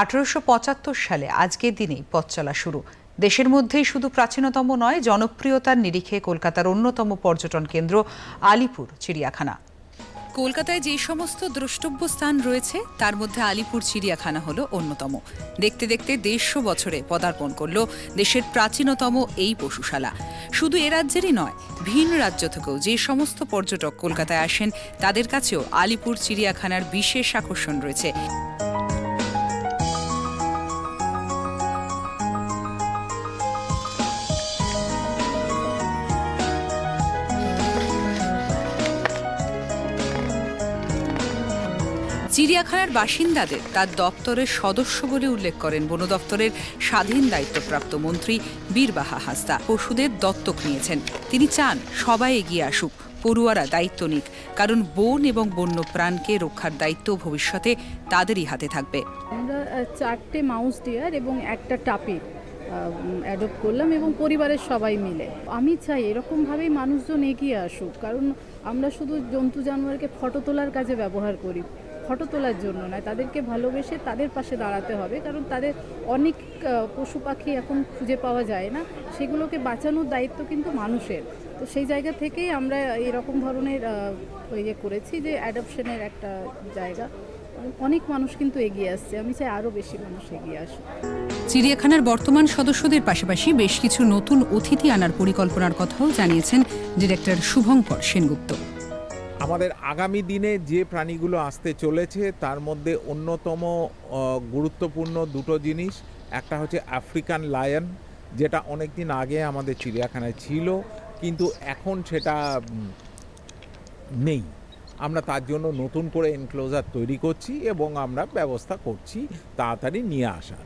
আঠারোশো পঁচাত্তর সালে আজকের দিনেই পথ চলা শুরু। দেশের মধ্যেই শুধু প্রাচীনতম নয়, জনপ্রিয়তার নিরিখে কলকাতার অন্যতম পর্যটন কেন্দ্র আলিপুর, চিড়িয়াখানা। কলকাতায় যে সমস্ত দ্রষ্টব্য স্থান রয়েছে, তার মধ্যে আলিপুর, চিড়িয়াখানা হলো অন্যতম। দেখতে দেখতে দেড়শো বছরে পদার্পণ করল দেশের প্রাচীনতম এই পশুশালা। শুধু এ রাজ্যেরই নয়, ভিন রাজ্য থেকেও যে সমস্ত পর্যটক কলকাতায় আসেন, তাদের কাছেও আলিপুর, চিড়িয়াখানার বিশেষ আকর্ষণ রয়েছে। চিড়িয়াখানার বাসিন্দাদের তার দপ্তরের সদস্য বলে উল্লেখ করেন বন দপ্তরের স্বাধীন দায়িত্বপ্রাপ্ত মন্ত্রী বীরবাহা হাসদা পশুদের দত্তক নিয়েছেন। তিনি চান সবাই এগিয়ে আসুক, পড়ুয়ারা দায়িত্ব নিক, কারণ বন এবং বন্য প্রাণকে রক্ষার দায়িত্ব ভবিষ্যতে তাদেরই হাতে থাকবে। আমরা চারটে মাউস ডিয়ার এবং একটা টাপির অ্যাডপ্ট করলাম এবং পরিবারের সবাই মিলে। আমি চাই এরকমভাবেই মানুষজন এগিয়ে আসুক, কারণ আমরা শুধু জন্তু জানোয়ারকে ফটো তোলার কাজে ব্যবহার করি। ফটো তোলার জন্য নয়, তাদেরকে ভালোবেসে তাদের পাশে দাঁড়াতে হবে, কারণ তাদের অনেক পশু পাখি এখন খুঁজে পাওয়া যায় না, সেগুলোকে বাঁচানোর দায়িত্ব কিন্তু মানুষের। তো সেই জায়গা থেকেই আমরা এরকম ধরনের ইয়ে করেছি যে অ্যাডপশনের একটা জায়গা। অনেক মানুষ কিন্তু এগিয়ে আসছে, আমি চাই আরও বেশি মানুষ এগিয়ে আসুক। চিড়িয়াখানার বর্তমান সদস্যদের পাশাপাশি বেশ কিছু নতুন অতিথি আনার পরিকল্পনার কথাও জানিয়েছেন ডিরেক্টর শুভঙ্কর সেনগুপ্ত। আমাদের আগামী দিনে যে প্রাণীগুলো আসতে চলেছে, তার মধ্যে অন্যতম গুরুত্বপূর্ণ দুটো জিনিস। একটা হচ্ছে আফ্রিকান লায়ন, যেটা অনেক দিন আগে আমাদের চিড়িয়াখানায় ছিল, কিন্তু এখন সেটা নেই। আমরা তার জন্য নতুন করে এনক্লোজার তৈরি করছি এবং আমরা ব্যবস্থা করছি, তাড়াতাড়ি নিয়ে আসার।